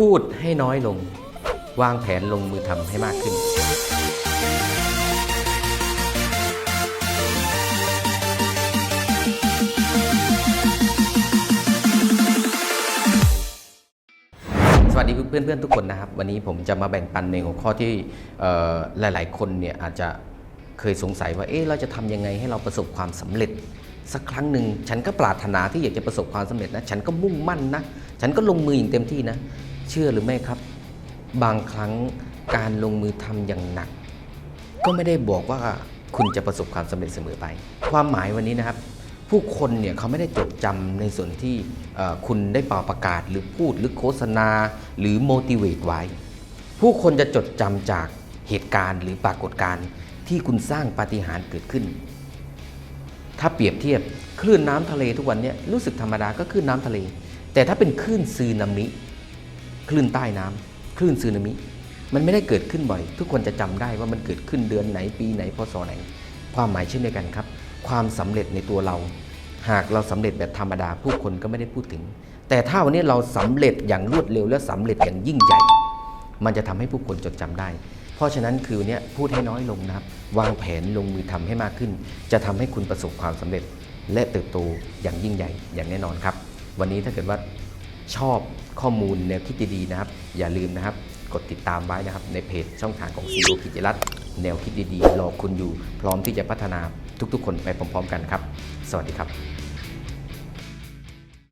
พูดให้น้อยลง วางแผนลงมือทำให้มากขึ้น สวัสดีเพื่อนๆทุกคนนะครับ วันนี้ผมจะมาแบ่งปันในหัวข้อที่เอ่อหลาย ๆ คนเนี่ยอาจจะเคยสงสัยว่าเอ๊ะเราจะทำยังไงให้เราประสบความสำเร็จ สักครั้งหนึ่งฉันก็ปรารถนาที่อยากจะประสบความสำเร็จนะ ฉันก็มุ่งมั่นนะ ฉันก็ลงมืออย่างเต็มที่นะ เชื่อหรือไม่ครับ บางครั้งการลงมือทำอย่างหนัก ก็ไม่ได้บอกว่าคุณจะประสบความสำเร็จเสมอไป ความหมายวันนี้นะครับ ผู้คนเนี่ยเขาไม่ได้จดจำในส่วนที่คุณได้เป่าประกาศหรือพูดหรือโฆษณา หรือ motivate ไว้ ผู้คนจะจดจำจากเหตุการณ์หรือปรากฏการณ์ที่คุณสร้างปาฏิหาริย์เกิดขึ้น ถ้าเปรียบเทียบคลื่นน้ำทะเลทุกวันนี้รู้สึกธรรมดาก็คลื่นน้ำทะเล แต่ถ้าเป็นคลื่นซึนามิ คลื่นใต้น้ำคลื่นซึนามิ มันไม่ได้เกิดขึ้นบ่อย ทุกคนจะจำได้ว่ามันเกิดขึ้นเดือนไหนปีไหนพศไหน ความหมายเช่นเดียวกันครับ ความสำเร็จในตัวเรา หากเราสำเร็จแบบธรรมดาผู้คนก็ไม่ได้พูดถึง แต่ถ้าวันนี้เราสำเร็จอย่างรวดเร็วและสำเร็จอย่างยิ่งใหญ่ มันจะทำให้ผู้คนจดจำได้ เพราะฉะนั้นคือวันเนี้ยพูดให้น้อยลงนะครับ วางแผนลงมือทำให้มากขึ้น จะทำให้คุณประสบความสำเร็จและเติบโตอย่างยิ่งใหญ่อย่างแน่นอนครับ วันนี้ถ้าเกิดว่าชอบ ข้อมูลแนวคิดดีๆนะครับ อย่าลืมนะครับ กดติดตามไว้นะครับ ในเพจช่องทางของซีโอกิจรัตน์แนวคิดดีๆรอคุณอยู่ พร้อมที่จะพัฒนาทุกๆ คนไปพร้อมๆ กันครับ สวัสดีครับ